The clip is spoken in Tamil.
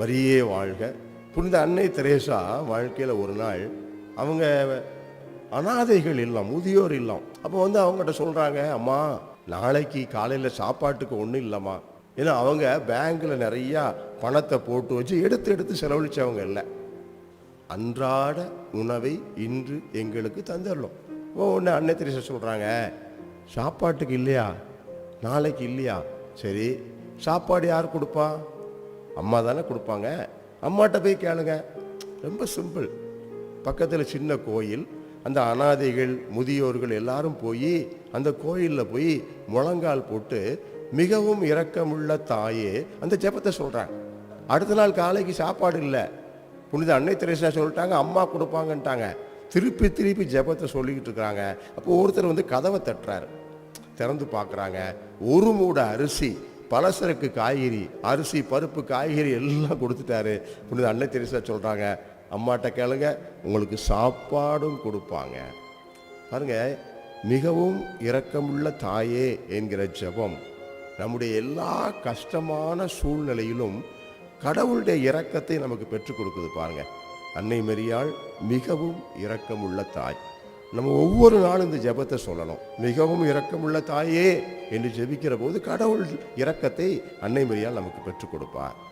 மரியே வாழ்க. புனித அன்னை தெரேசா வாழ்க்கையில் ஒரு நாள் அவங்க அனாதைகள் இல்லம் முதியோர் இல்லம். அப்போ வந்து அவங்ககிட்ட சொல்கிறாங்க அம்மா நாளைக்கு காலையில் சாப்பாட்டுக்கு ஒன்றும் இல்லைம்மா. ஏன்னா அவங்க பேங்க்கில் நிறையா பணத்தை போட்டு வச்சு எடுத்து எடுத்து செலவழிச்சவங்க இல்லை. அன்றாட உணவை இன்று எங்களுக்கு தந்துடலாம் ஓ ஒன்று அன்னை தெரேசா சொல்கிறாங்க சாப்பாட்டுக்கு இல்லையா? நாளைக்கு இல்லையா? சரி சாப்பாடு யார் கொடுப்பா? அம்மா தானே கொடுப்பாங்க. அம்மாட்ட போய் கேளுங்க. ரொம்ப சிம்பிள் பக்கத்தில் சின்ன கோயில் அந்த அனாதைகள் முதியோர்கள் எல்லாரும் போய் அந்த கோயிலில் போய் முழங்கால் போட்டு மிகவும் இரக்கமுள்ள தாயே அந்த ஜெபத்தை சொல்கிறாங்க அடுத்த நாள் காலைக்கு சாப்பாடு இல்லை. புனித அன்னை தெரேசா சொல்லிட்டாங்க அம்மா கொடுப்பாங்கன்ட்டாங்க. திருப்பி திருப்பி ஜெபத்தை சொல்லிக்கிட்டு இருக்கிறாங்க அப்போ ஒருத்தர் வந்து கதவை தட்டுறாரு. திறந்து பார்க்குறாங்க. ஒரு மூட அரிசி பலசரக்கு காய்கறி அரிசி பருப்பு காய்கறி எல்லாம் கொடுத்துட்டாரு. புனித அன்னை தெரிசா சொல்கிறாங்க அம்மாட்ட கேளுங்க உங்களுக்கு சாப்பாடும் கொடுப்பாங்க. பாருங்க மிகவும் இரக்கமுள்ள தாயே என்கிற ஜெபம் நம்முடைய எல்லா கஷ்டமான சூழ்நிலையிலும் கடவுளுடைய இரக்கத்தை நமக்கு பெற்றுக் கொடுக்குது பாருங்க. அன்னை மரியாள் மிகவும் இரக்கமுள்ள தாய். நம்ம ஒவ்வொரு நாளும் இந்த ஜெபத்தை சொல்லணும். மிகவும் இரக்கமுள்ள தாயே என்று ஜெபிக்கிற போது கடவுள் இரக்கத்தை அன்னை மரியால் நமக்கு பெற்றுக் கொடுப்பார்.